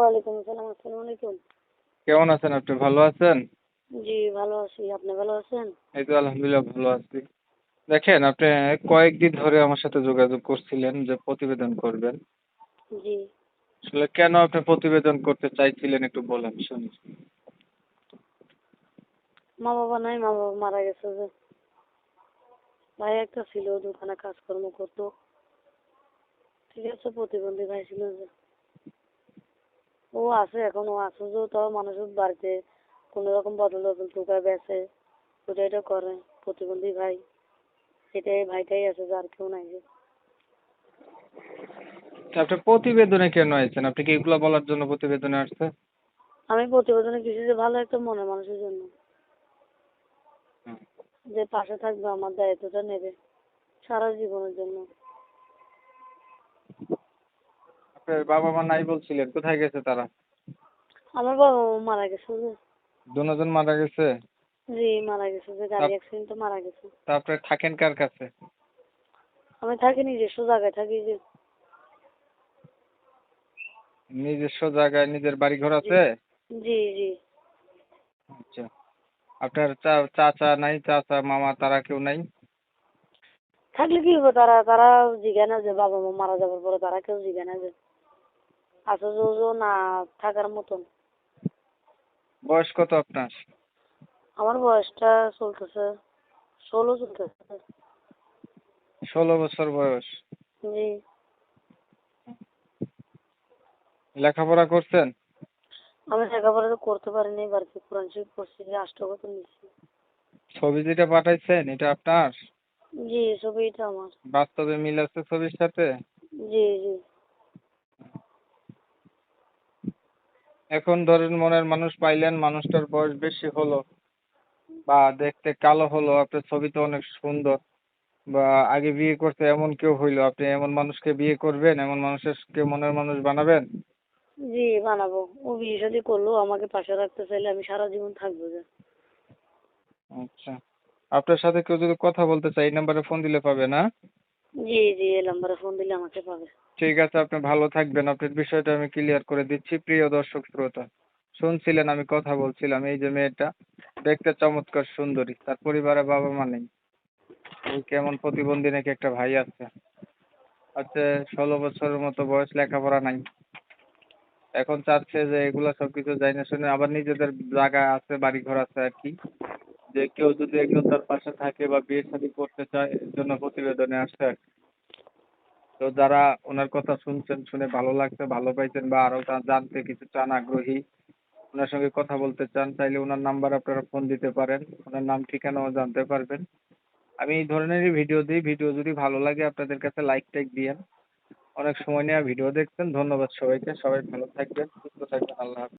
ওয়ালাইকুম আসসালাম আসসালামু আলাইকুম। কেমন আছেন আপনি ভালো আছেন? জি ভালো আছি। আপনি ভালো আছেন? এই তো আলহামদুলিল্লাহ ভালো আছি। দেখেন আপনি কয়েকদিন ধরে আমার সাথে যোগাযোগ করছিলেন যে প্রতিবেদন করবেন। জি। আসলে কেন আপনি প্রতিবেদন করতে চাইছিলেন একটু বলেন শুনি। মা বাবা নাই মা বাবা মারা গেছে যে। ভাই একটা ছিল দোকানে কাজকর্ম করতো। ঠিক আছে প্রতিবন্ধী ভাই ছিল যে। ও আছে এখন ও আছে যে তাও মানুষের বাড়িতে। কোনো রকম বদল বদল টোকায় বেছে। ওটা এটা করে প্রতিবন্ধী ভাই। সেটাই ভাইটাই আছে যে আর কেউ নাই যে। আপনি প্রতিবেদনে কেন আইছেন? আপনি কি এগুলো বলার জন্য প্রতিবেদনে আসছেন? আমি প্রতিবেদনে কিছু যে ভালো একটা মনে মানুষের জন্য। যে পাশে থাকবে আমার দায়িত্বটা নেবে সারা জীবনের জন্য। আপনার বাবা মা নাই বলছিলেন কোথায় গেছে তারা? আমার বাবা মা মারা গেছে যে দুজন মারা গেছে? জি মারা গেছে যে গাড়ি অ্যাক্সিডেন্টে মারা গেছে। তা আপনি থাকেন কার কাছে? আমি থাকি নিজস্ব জায়গায় থাকি যে নিজস্ব জায়গায় নিজের বাড়ি ঘর আছে? জি জি আচ্ছা। আপনার চাচা নাই চাচা মামা তারা কেউ নাই? থাকলে কি হবে তারা তারা জিজ্ঞাসা না যে বাবা মা মারা যাবার পরে তারা কেউ জিজ্ঞাসা না যে। আছে যে যে না থাকার মতন। বয়স কত আপনার? আমার বয়সটা চলতেছে ষোলো চলতেছে। ষোলো বছর বয়স। জি। লেখাপড়া করছেন? আমি লেখাপড়া তো করতে পারিনি বাড়িতে কোরআন শরীফ পড়ছি যে আষ্টগত নিচ্ছি ছবি যেটা পাঠাইছেন এটা আপনার? জি ছবিটা আমার। বাস্তবে মিল আছে ছবির সাথে? জি জি। এখন ধরেন মনের মানুষ পাইলেন মানুষটার বয়স বেশি হলো বা দেখতে কালো হলো আপনার ছবি তো অনেক সুন্দর বা আগে বিয়ে করতে এমন কেউ হইল আপনি এমন মানুষকে বিয়ে করবেন এমন মানুষকে মনের মানুষ বানাবেন? জি বানাবো। ও বিয়ে শাদী করল আমাকে পাশে রাখতে চাইলে আমি সারা জীবন থাকব যে। আচ্ছা। আপনার সাথে কেউ যদি কথা বলতে চাই এই নাম্বারে ফোন দিলে পাবে না? ঠিক আছে, আপনি ভালো থাকবেন। আপনার বিষয়টা আমি ক্লিয়ার করে দিচ্ছি। প্রিয় দর্শক, শ্রোতা, শুনছিলেন আমি কথা বলছিলাম, এই যে মেয়েটা দেখতে চমৎকার, সুন্দরী। তার পরিবারে বাবা মা নেই। কেমন প্রতিবন্ধী নাকি একটা ভাই আছে। আচ্ছা ষোলো বছরের মতো বয়স, লেখাপড়া নাই। এখন চাচ্ছে যে এগুলা সব কিছু যাই না শুনে আবার নিজেদের জায়গা আছে বাড়ি ঘর আছে আর কি। যে কেউ যদি একজন তার পাশে থাকে বা বিয়ে শাদী করতে চায়, এর জন্য প্রতিবেদনে আসছে আর কি। তো যারা ওনার কথা শুনছেন, শুনে ভালো লাগছে, ভালো পাইছেন বা আরও জানতে কিছু চান, আগ্রহী, ওনার সঙ্গে কথা বলতে চান চাইলে ওনার নাম্বার আপনারা ফোন দিতে পারেন। ওনার নাম, ঠিকানাও জানতে পারবেন। আমি এই ধরনেরই ভিডিও দিই। ভিডিও যদি ভালো লাগে, আপনাদের কাছে লাইক টাইক দিয়েন। অনেক সময় নিয়ে ভিডিও দেখছেন। ধন্যবাদ সবাইকে। সবাই ভালো থাকবেন, সুস্থ থাকবেন। আল্লাহ হাফেজ।